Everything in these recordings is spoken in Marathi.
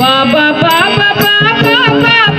बाबा बाबा बाबा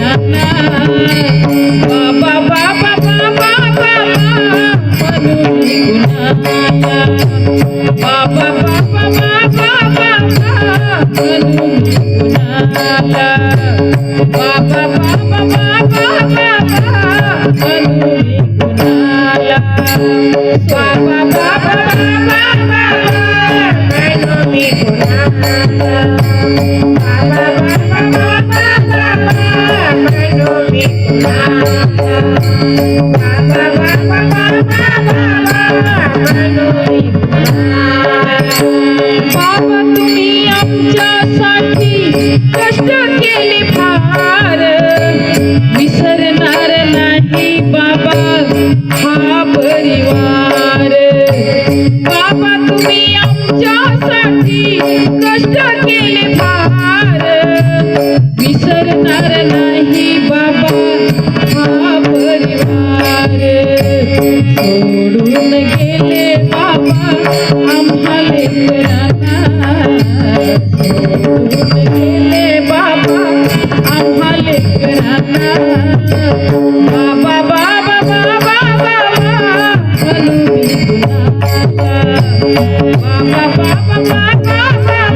बाबा बाबा बाबा कष्ट केले फार. बाबा हा परिवार. बाबा तुम्ही आमच्यासाठी कष्ट केले फार. विसरणार बाबा हा परिवार. गेले बाबा आम्हाला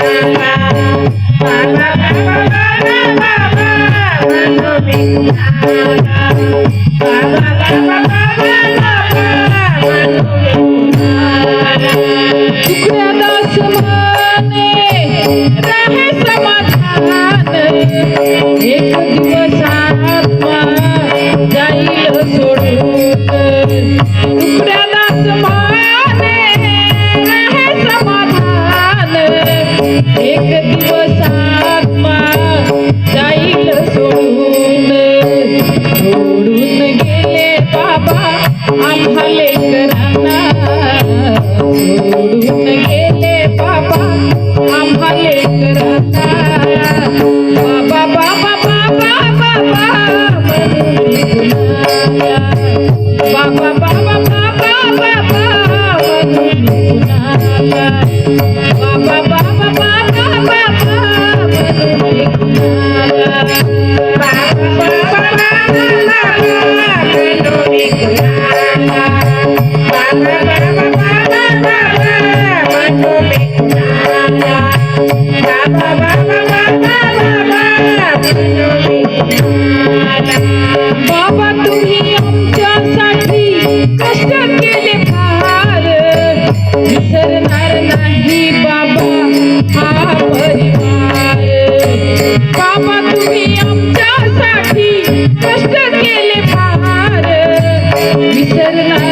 Thank you. बाबा तुम्ही आमच्यासाठी कष्ट केले फार. विसरणार नाही बाबा हा परिवार बाबा तुम्ही आमच्यासाठी कष्ट केले फार विसरणार